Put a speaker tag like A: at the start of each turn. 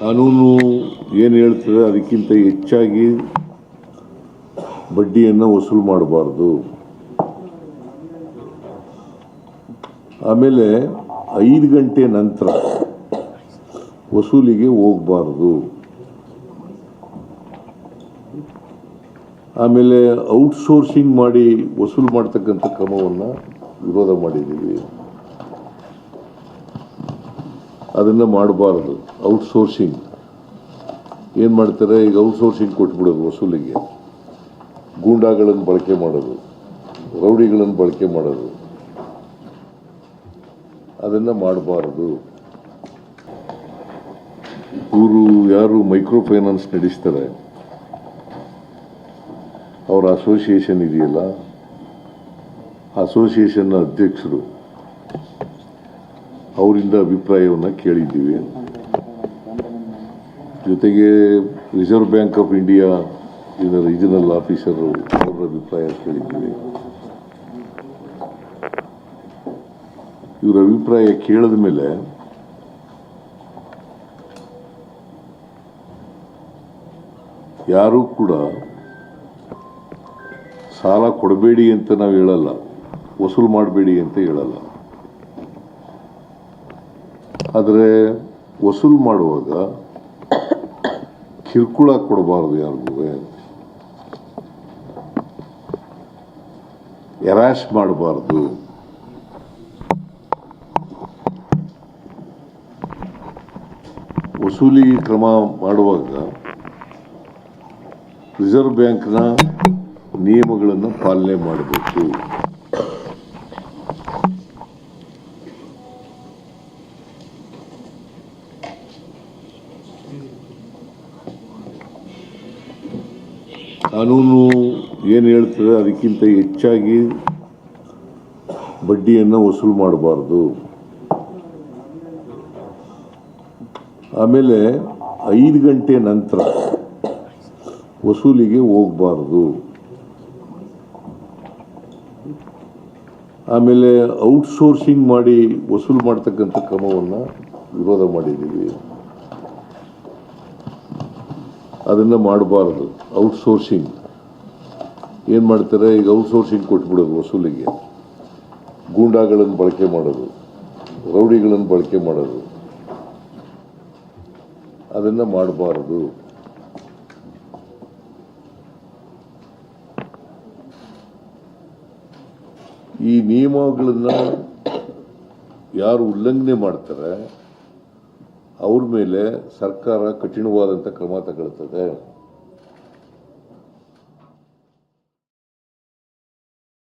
A: ಏನು ಹೇಳ್ತದೆ ಅದಕ್ಕಿಂತ ಹೆಚ್ಚಾಗಿ ಬಡ್ಡಿಯನ್ನು ವಸೂಲು ಮಾಡಬಾರ್ದು. ಆಮೇಲೆ ಐದು ಗಂಟೆ ನಂತರ ವಸೂಲಿಗೆ ಹೋಗಬಾರ್ದು. ಆಮೇಲೆ ಔಟ್ಸೋರ್ಸಿಂಗ್ ಮಾಡಿ ವಸೂಲು ಮಾಡ್ತಕ್ಕಂಥ ಕ್ರಮವನ್ನು ವಿರೋಧ ಮಾಡಿದ್ದೀವಿ. ಅದನ್ನು ಮಾಡಬಾರ್ದು. ಔಟ್ಸೋರ್ಸಿಂಗ್. ಏನು ಮಾಡ್ತಾರೆ? ಈಗ ಔಟ್ಸೋರ್ಸಿಂಗ್ ಕೊಟ್ಬಿಡೋದು ವಸೂಲಿಗೆ. ಗೂಂಡಾಗಳನ್ನು ಬಳಕೆ ಮಾಡೋದು. ರೌಡಿಗಳನ್ನು ಬಳಕೆ ಮಾಡೋದು. ಅದನ್ನು ಮಾಡಬಾರ್ದು. ಇವರು ಯಾರು ಮೈಕ್ರೋ ಫೈನಾನ್ಸ್ ನಡೆಸ್ತಾರೆ? ಅವರ ಅಸೋಸಿಯೇಷನ್ ಇದೆಯಲ್ಲ? ಅಸೋಸಿಯೇಷನ್ನ ಅಧ್ಯಕ್ಷರು. ಅವರಿಂದ ಅಭಿಪ್ರಾಯವನ್ನು ಕೇಳಿದ್ದೀವಿ. ಜೊತೆಗೆ ರಿಸರ್ವ್ ಬ್ಯಾಂಕ್ ಆಫ್ ಇಂಡಿಯಾ ಇದರ ರೀಜನಲ್ ಆಫೀಸರು ಅವರ ಅಭಿಪ್ರಾಯ ಕೇಳಿದ್ದೀವಿ. ಇವರ ಅಭಿಪ್ರಾಯ ಕೇಳಿದ ಮೇಲೆ ಯಾರೂ ಕೂಡ ಸಾಲ ಕೊಡಬೇಡಿ ಅಂತ ನಾವು ಹೇಳಲ್ಲ, ವಸೂಲು ಮಾಡಬೇಡಿ ಅಂತ ಹೇಳಲ್ಲ. ಆದರೆ ವಸೂಲು ಮಾಡುವಾಗ ಕಿರುಕುಳ ಕೊಡಬಾರ್ದು ಯಾರಿಗೂ. ಎರಾಶ್ ಮಾಡಬಾರ್ದು. ವಸೂಲಿ ಕ್ರಮ ಮಾಡುವಾಗ ರಿಸರ್ವ್ ಬ್ಯಾಂಕ್ನ ನಿಯಮಗಳನ್ನು ಪಾಲನೆ ಮಾಡಬೇಕು. ಕಾನೂನು ಏನು ಹೇಳ್ತದೆ ಅದಕ್ಕಿಂತ ಹೆಚ್ಚಾಗಿ ಬಡ್ಡಿಯನ್ನು ವಸೂಲು ಮಾಡಬಾರ್ದು. ಆಮೇಲೆ ಐದು ಗಂಟೆ ನಂತರ ವಸೂಲಿಗೆ ಹೋಗಬಾರ್ದು. ಆಮೇಲೆ ಔಟ್ಸೋರ್ಸಿಂಗ್ ಮಾಡಿ ವಸೂಲು ಮಾಡ್ತಕ್ಕಂಥ ಕ್ರಮವನ್ನು ವಿರೋಧ ಮಾಡಿದ್ದೀವಿ. ಅದನ್ನು ಮಾಡಬಾರ್ದು ಔಟ್ಸೋರ್ಸಿಂಗ್ ಏನು ಮಾಡ್ತಾರೆ? ಈಗ ಔಟ್ಸೋರ್ಸಿಂಗ್ ಕೊಟ್ಬಿಡೋದು ವಸೂಲಿಗೆ. ಗೂಂಡಾಗಳನ್ನು ಬಳಕೆ ಮಾಡೋದು, ರೌಡಿಗಳನ್ನು ಬಳಕೆ ಮಾಡೋದು. ಅದನ್ನು ಮಾಡಬಾರದು. ಈ ನಿಯಮಗಳನ್ನು ಯಾರು ಉಲ್ಲಂಘನೆ ಮಾಡ್ತಾರೆ ಅವ್ರ ಮೇಲೆ ಸರ್ಕಾರ ಕಠಿಣವಾದಂಥ ಕ್ರಮ ತಗೊಳ್ತದೆ.